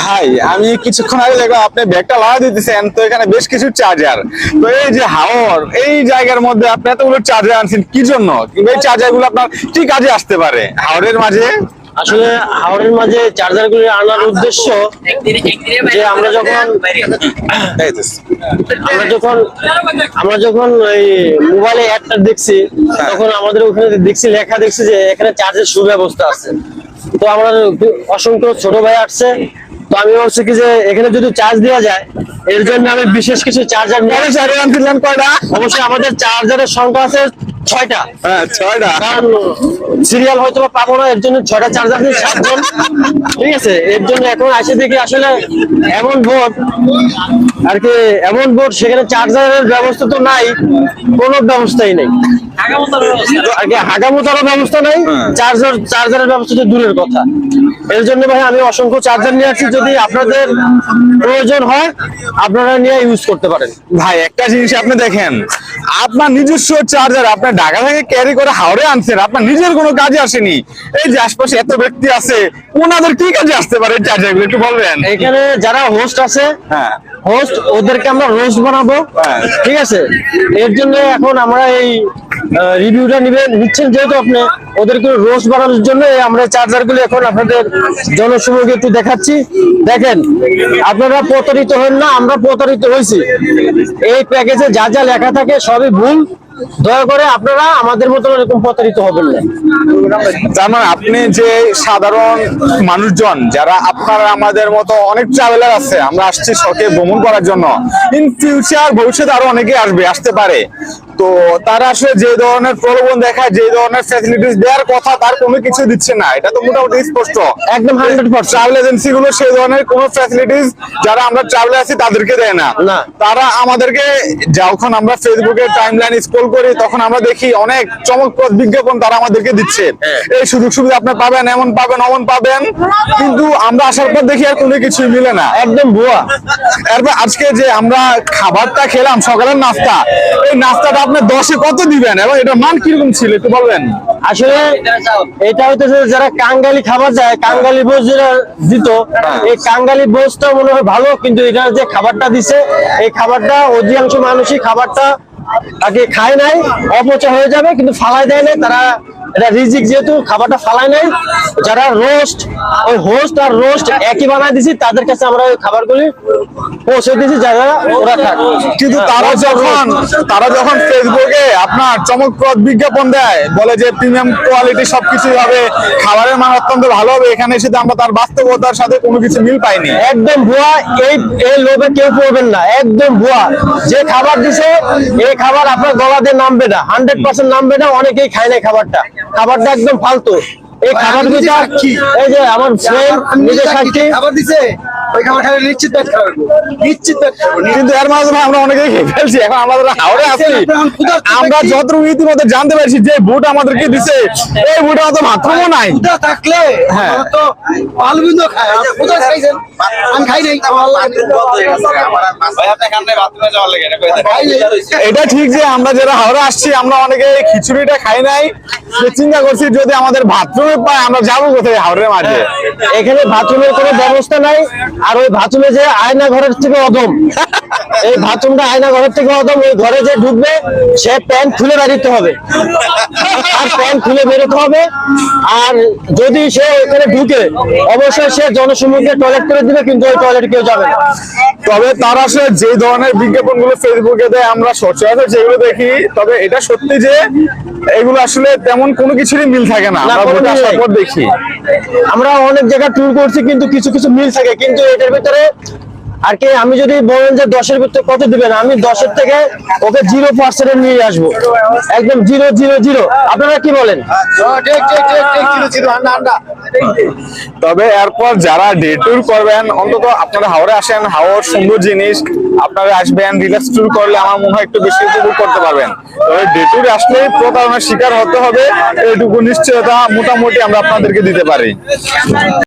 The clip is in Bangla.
ভাই আমি কিছুক্ষণ আগে দেখলাম আপনি ব্যাগটা লাগা দিতেছেন তো এখানে বেশ কিছু চার্জার তো এই যে হাওর এই জায়গার মধ্যে আপনি এতগুলো চার্জার আনছেন কি জন্য? এই চার্জারগুলো আপনার কি কাজে আসতে পারে? হাওরের মাঝে? আসলে হাওড়ের মাঝে চার্জার গুলি আনার উদ্দেশ্য যে আমরা যখন আমরা যখন আমরা যখন ওই মোবাইলে অ্যাডটা দেখছি তখন আমাদের ওখানে দেখছি লেখা দেখছি যে এখানে চার্জের সুব্যবস্থা আছে। তো আমরা অসংখ্য ছোট ভাই আসছে তো আমি ভাবছি কি যে এখানে যদি চার্জ দেওয়া যায় এর জন্য আমি বিশেষ কিছু চার্জার নিয়ে কয়টা? অবশ্যই আমাদের চার্জারের সংখ্যা আছে ছয়টা। হ্যাঁ ছয়টা। কারণ সিরিয়াল হয়তো বা পাবো না এর জন্য ছয়টা চার্জার দিয়ে সাতজন। ঠিক আছে এর জন্য এখন আসে দেখি আসলে এমন বোর্ড আর কি এমন বোর্ড সেখানে চার্জারের ব্যবস্থা তো নাই কোনো ব্যবস্থাই নেই। আর কি হাগামোতারও ব্যবস্থা নাই হ্যাঁ। চার্জার চার্জারের ব্যবস্থা তো দূরের কথা। এর জন্য ভাই আমি অসংখ্য চার্জার নিয়ে আসছি যদি আপনাদের প্রয়োজন হয় আপনারা নিয়ে ইউজ করতে পারেন। ভাই একটা জিনিস আপনি দেখেন আপনার নিজস্ব চার্জার আপনার ঢাকা থেকে ক্যারি করে হাওড়ে আনছেন আপনার নিজের কোনো কাজে আসেনি। এই যে আশপাশে এত ব্যক্তি আছে ওনাদের কি কাজে আসতে পারে চার্জারগুলো একটু বলবেন? এখানে যারা হোস্ট আছে হ্যাঁ। হোস্ট ওদেরকে আমরা রোস্ট বানাবো। হ্যাঁ। ঠিক আছে? এর জন্য এখন আমরা এই রিভিউটা নিবেন। নিচ্ছেন যেহেতু আপনি ওদেরকে রোজ বাড়ানোর জন্য আমরা চার্জারগুলো এখন আপনাদের জনসমুখে একটু দেখাচ্ছি। দেখেন, আপনারা প্রতারিত হন না, আমরা প্রতারিত হয়েছি। এই প্যাকেজে যা যা লেখা থাকে সবই ভুল। দয়া করে আপনারা আমাদের মতো এরকম প্রতারিত হবেন না। তার মানে আপনি যে সাধারণ মানুষজন, যারা আপনারা আমাদের মতো অনেক ট্রাভেলার আছে, আমরা আসছি শখে ভ্রমণ করার জন্য। ইন ফিউচার ভবিষ্যতে আরও অনেকে আসবে, আসতে পারে। তো তারা আসলে যে ধরনের প্রলোভন দেখায় যে ধরনের ফ্যাসিলিটিস দেওয়ার কথা তার কোনো কিছু দিচ্ছে না। এটা তো মোটামুটি স্পষ্ট। একদম 100% ট্রাভেল এজেন্সি গুলো সেই ধরনের কোনো ফ্যাসিলিটিস যারা আমরা ট্রাভেলে আছি তাদেরকে দেয় না। না। তারা আমাদেরকে যখন আমরা ফেসবুকে টাইমলাইন স্ক্রল করি তখন আমরা দেখি অনেক চমকপ্রদ বিজ্ঞাপন তারা আমাদেরকে দিচ্ছে। এই সুযোগ সুবিধা আপনি পাবেন এমন পাবেন অমন পাবেন। কিন্তু আমরা আসার পর দেখি আর কোনো কিছুই মিলে না। একদম ভুয়া। এরপর আজকে যে আমরা খাবারটা খেলাম সকালের নাস্তা এই নাস্তাটা আপনি দশে কত দিবেন? এবং এটা মান কীরকম ছিল একটু বলবেন? আসলে এটা হইতেছে যারা কাঙ্গালি খাবার যায় কাঙ্গালি বোস যেটা দিত এই কাঙ্গালি বোসটা মনে হয় ভালো কিন্তু এটা যে খাবারটা দিছে এই খাবারটা অধিকাংশ মানুষই খাবারটা আগে খায় নাই অপচয় হয়ে যাবে কিন্তু ফালাই দেয় নাই। তারা এটা রিজিক যেহেতু খাবারটা ফালাই নাই। যারা রোস্ট ওই হোস্ট আর রোস্ট একই বানায় দিছি তাদের কাছে আমরা ওই খাবারগুলি পৌঁছে দিছি যারা ওরা খাক কিন্তু তারা যখন তারা যখন ফেসবুকে আপনার চমকপ্রদ বিজ্ঞাপন দেয় বলে যে প্রিমিয়াম কোয়ালিটি সবকিছুই হবে খাবারের মান অত্যন্ত ভালো হবে এখানে এসে আমরা তার বাস্তবতার সাথে কোনো কিছু মিল পাইনি। একদম ভুয়া এই এই লোভে কেউ পড়বেন না একদম ভুয়া। যে খাবার দিছে এই খাবার আপনার গলা দিয়ে নামবে না। হান্ড্রেড পার্সেন্ট নামবে না অনেকেই খায় না খাবারটা। খাবারটা একদম ফালতু। এই খাবার। এই যে আমার ফ্রেন্ড নিজে খাবার দিছে? ওই খাবার খাবে নিশ্চিত পেট খারাপ নিশ্চিত পেট কিন্তু এর মাধ্যমে আমরা অনেকেই খেয়ে ফেলছি এখন আমাদের হাওড়ে আছি। আমরা যতটুকু ইতিমধ্যে জানতে পারছি যে বুট আমাদেরকে দিছে এই বুটে অত ভাত্রমও নাই। থাকলে হ্যাঁ। তো আলবিন্দু খায় আর খাইছেন? আমি খাই নাই। আমার আল্লাহ খাই নাই। এটা ঠিক যে আমরা যারা হাওড়ে আসছি আমরা অনেকে খিচুড়িটা খাই নাই। চিন্তা করছি যদি আমাদের বাথরুমে পাই আমরা যাব কোথায়? হাওড়ের মাঝে এখানে বাথরুমের কোনো ব্যবস্থা নাই, আর ওই বাথরুমে যে আয়না ঘরের থেকে অদম, এই বাথরুমটা আয়না ঘরের থেকে অদম, ওই ঘরে যে ঢুকবে, সে প্যান্ট খুলে বেরোতে হবে। আর প্যান্ট খুলে বেরোতে হবে। আর যদি সে ওখানে ঢুকে, অবশ্যই সে জনসমুখে টয়লেট করে দিবে, কিন্তু ওই টয়লেট কেউ যাবে না। তবে তারা আসলে যে ধরনের বিজ্ঞাপনগুলো ফেসবুকে দেয় আমরা সচরাচর যেগুলো দেখি তবে এটা সত্যি যে এগুলো আসলে তেমন কোনো কিছুরই মিল থাকে না। আমরা আসার পর দেখি। আমরা অনেক জায়গা ট্যুর করছি কিন্তু কিছু কিছু মিল থাকে। কিন্তু এটার ভিতরে আর কি আমি যদি বলেন যে দশের ভিতরে কত দিবেন আমি দশের থেকে ওকে জিরো পার্সেন্ট নিয়ে আসব। একদম জিরো জিরো জিরো আপনারা কি বলেন? তবে এরপর যারা ডে ট্যুর করবেন, অন্তত আপনারা হাওড়ে আসেন হাওড় সুন্দর জিনিস, আপনারা আসবেন রিল্যাক্স ট্যুর করলে আমার মনে হয় একটু বেশি উপভোগ করতে পারবেন। তবে ডে ট্যুর আসলে প্রতারণার শিকার হতে হবে, এটুকু নিশ্চয়তা মোটামুটি আমরা আপনাদেরকে দিতে পারি।